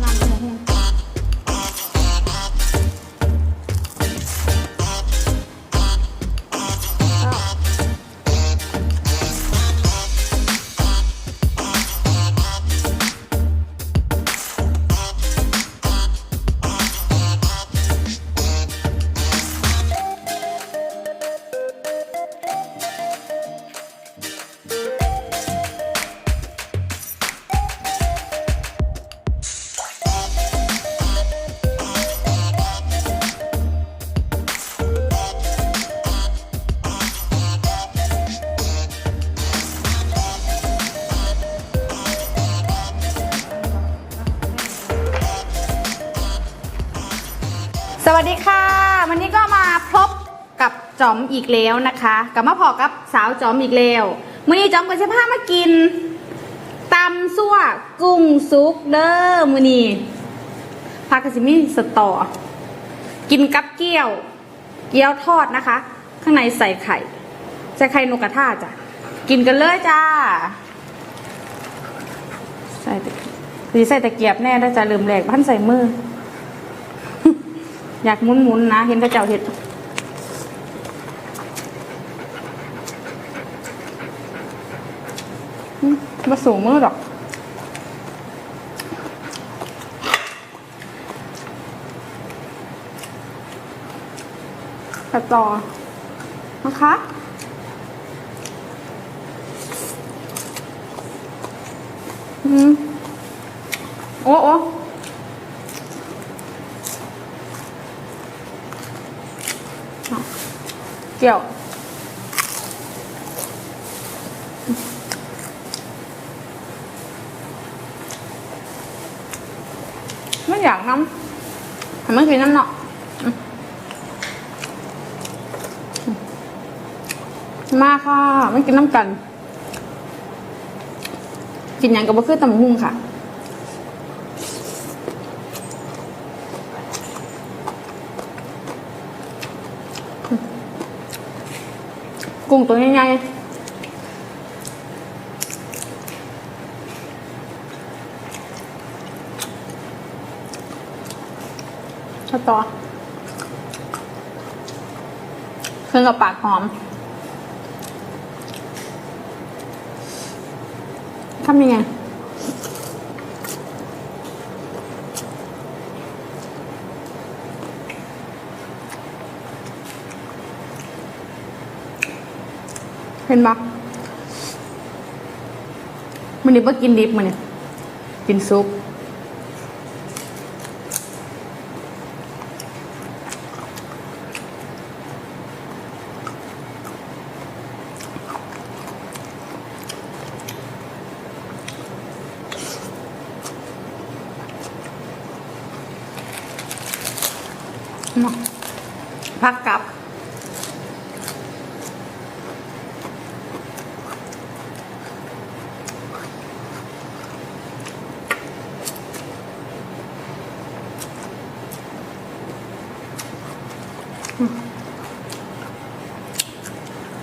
ำน้ำตะมะฮุ่ง วัสดีค่ะ วันนี้ก็มาพบกับจอมอีกแล้วนะคะกลับมาพอกับสาวจอมอีกแล้วมื่อนี้จอมก็จะพามากินตำซั่วกุ้งซุกเด้อมือนี้พากระสิมีสตอ กินกับเกี๊ยว เกี๊ยวทอดนะคะ ข้างในใส่ไข่ใส่ไข่นกกระทาจ้ะกินกันเลยจ้า ใส่ตะคือใส่ตะเกียบแน่ด้วยจ้ะลืมแหลกพันใส่มือ อยากหมุนๆนะ เห็นกระเจ้าเห็ดมมาสูงมือหรอกกระจอนะคะอืมโอ้โอ้ เกี่ยว ไม่อยากน้ำทำไม่กินน้ำเนาะอืมาค่ะ ไม่กินน้ำกัน กินหยังกับบ่คือตำบักหุ่งค่ะ กุ้งตัวใหญ่ๆสตอเครื่องกับปากหอมทำยังไง เห็นปะมันนี่ว่ากินดิบมันเนี่ยกินซุปมาพักกลับ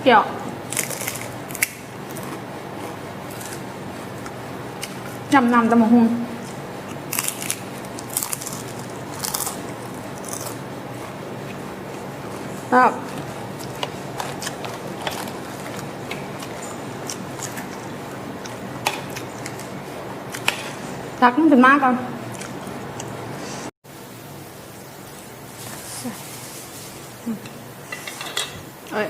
เกี่ยวจำนำตะมะฮุงครับตักมันถึงมากก่อนเอ้ย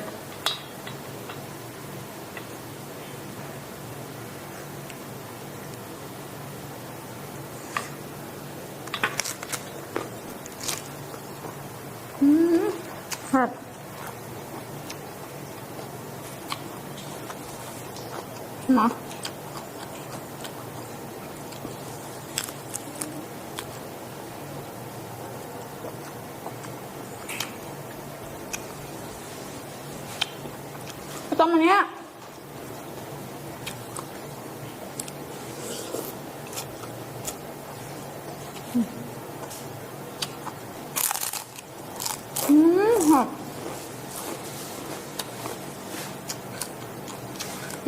อืม ครับมาต้องอันเนี้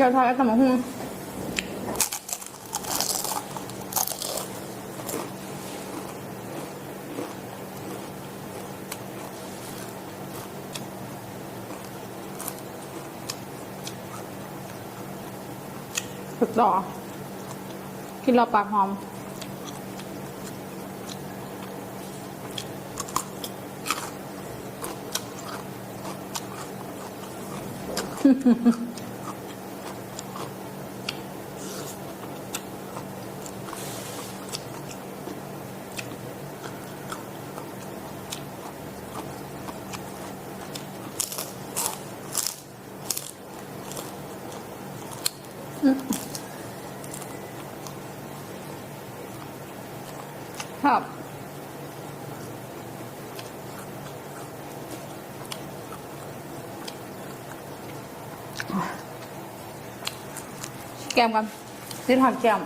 กี๊ยวทอดแล้วก็มาหุ่งฝึกต่อกินรอปากหอมฮึฮึฮึ แกมกันซื้อถอดแกม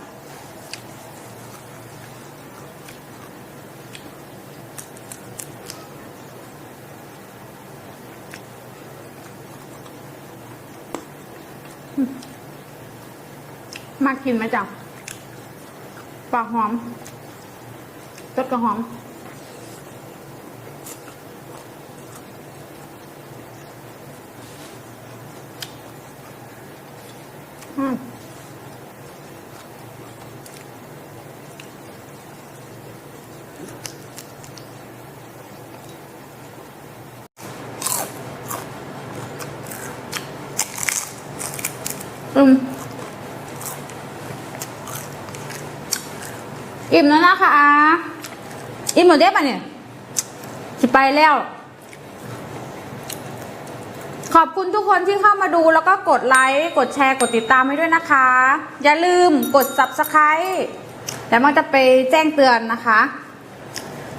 มากินไหมจ๊ะปากหอมรสกระหอม อืม อืมอิ่มแล้วนะคะอิ่มหมดได้ปะเนี่ยจะไปแล้ว ขอบคุณทุกคนที่เข้ามาดูแล้วก็กดไลค์ กดแชร์ กดติดตามให้ด้วยนะคะ อย่าลืมกด subscribe แล้วมันจะไปแจ้งเตือนนะคะ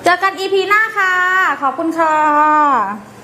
เจอกัน EP หน้าค่ะ ขอบคุณค่ะ